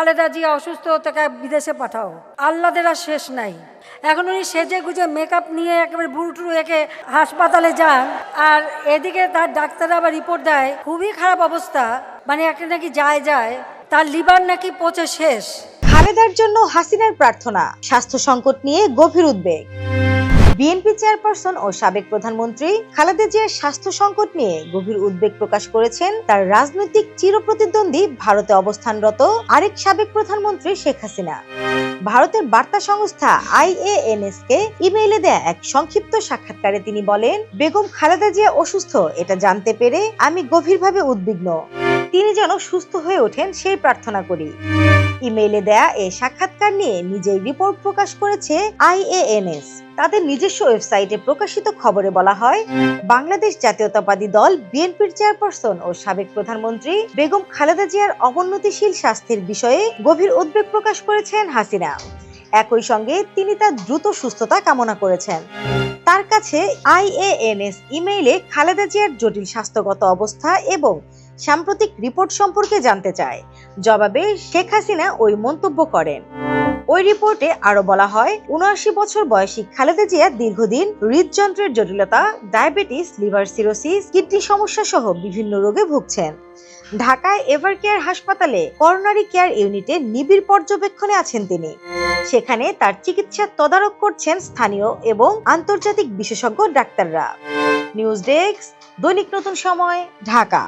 খালেদা জিয়া অসুস্থ, তাকে বিদেশে পাঠাও। আল্লাদের আর শেষ নাই। এখন উনি সেজে গুজে মেকআপ নিয়ে একেবারে বুড়ুটুরু একে হাসপাতালে যান। আর এদিকে তার ডাক্তার আবার রিপোর্ট দেয়, খুবই খারাপ অবস্থা। মানে একটা নাকি যায় যায়। তার লিভার নাকি পচে শেষ। খালেদার জন্য হাসিনার প্রার্থনা, স্বাস্থ্য সংকট নিয়ে গভীর উদ্বেগ। বিএনপি চেয়ারপারসন ও সাবেক প্রধানমন্ত্রী খালেদা জিয়ার স্বাস্থ্য সংকট নিয়ে গভীর উদ্বেগ প্রকাশ করেছেন তার রাজনৈতিক চিরপ্রতিদ্বন্দ্বী ভারতে অবস্থানরত আরেক সাবেক প্রধানমন্ত্রী শেখ হাসিনা। ভারতের বার্তা সংস্থা আইএএনএস কে ইমেইলে দেয়া এক সংক্ষিপ্ত সাক্ষাৎকারে তিনি বলেন, বেগম খালেদা জিয়া অসুস্থ, এটা জানতে পেরে আমি গভীরভাবে উদ্বিগ্ন। তিনি যেন সুস্থ হয়ে ওঠেন, সেই প্রার্থনা করি। ইমেইলে দেয়া এই সাক্ষাৎকার নিয়ে নিজেই রিপোর্ট প্রকাশ করেছে আইএএনএস। তাদের নিজস্ব ওয়েবসাইটে প্রকাশিত খবরে বলা হয়, বাংলাদেশ জাতীয়তাবাদী দল, বিএনপির চেয়ারপারসন ও সাবেক প্রধানমন্ত্রী বেগম খালেদা জিয়ার অবনতিশীল স্বাস্থ্যের বিষয়ে গভীর উদ্বেগ প্রকাশ করেছেন হাসিনা। একই সঙ্গে তিনি তার দ্রুত সুস্থতা কামনা করেছেন। তার কাছে আইএএনএস ইমেইলে খালেদা জিয়ার জটিল স্বাস্থ্যগত অবস্থা এবং সাম্প্রতিক রিপোর্ট সম্পর্কে জানতে চায়। জবাবে শেখ হাসিনা ওই মন্তব্য করেন। ওই রিপোর্টে আরও বলা হয়, উনআশি বছর বয়সী খালেদা জিয়া দীর্ঘদিন হৃদযন্ত্রের জটিলতা, ডায়াবেটিস, লিভার সিরোসিস, কিডনি সমস্যা সহ বিভিন্ন রোগে ভুগছেন। ঢাকায় এভার কেয়ার হাসপাতালে করোনারি কেয়ার ইউনিটে নিবিড় পর্যবেক্ষণে আছেন তিনি। সেখানে তার চিকিৎসার তদারক করছেন স্থানীয় এবং আন্তর্জাতিক বিশেষজ্ঞ ডাক্তাররা। নিউজ ডেস্ক, দৈনিক নতুন সময়, ঢাকা।